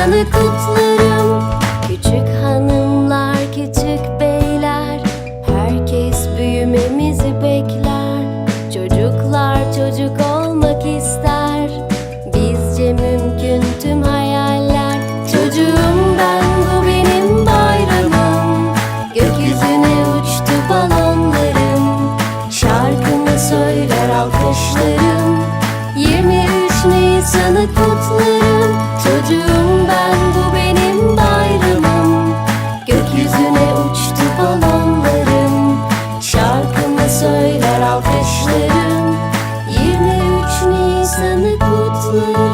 Sana kutlarım. Küçük hanımlar, küçük beyler. Herkes büyümemizi bekler. Çocuklar çocuk olmak ister. Bizce mümkün tüm hayaller. Çocuğum ben, bu benim bayramım. Gökyüzüne uçtu balonlarım. Şarkımı söyler alkışlarım. 23 Nisan'ı kutlarım. Arkadaşlarım 23 Nisan'ı kutlarım.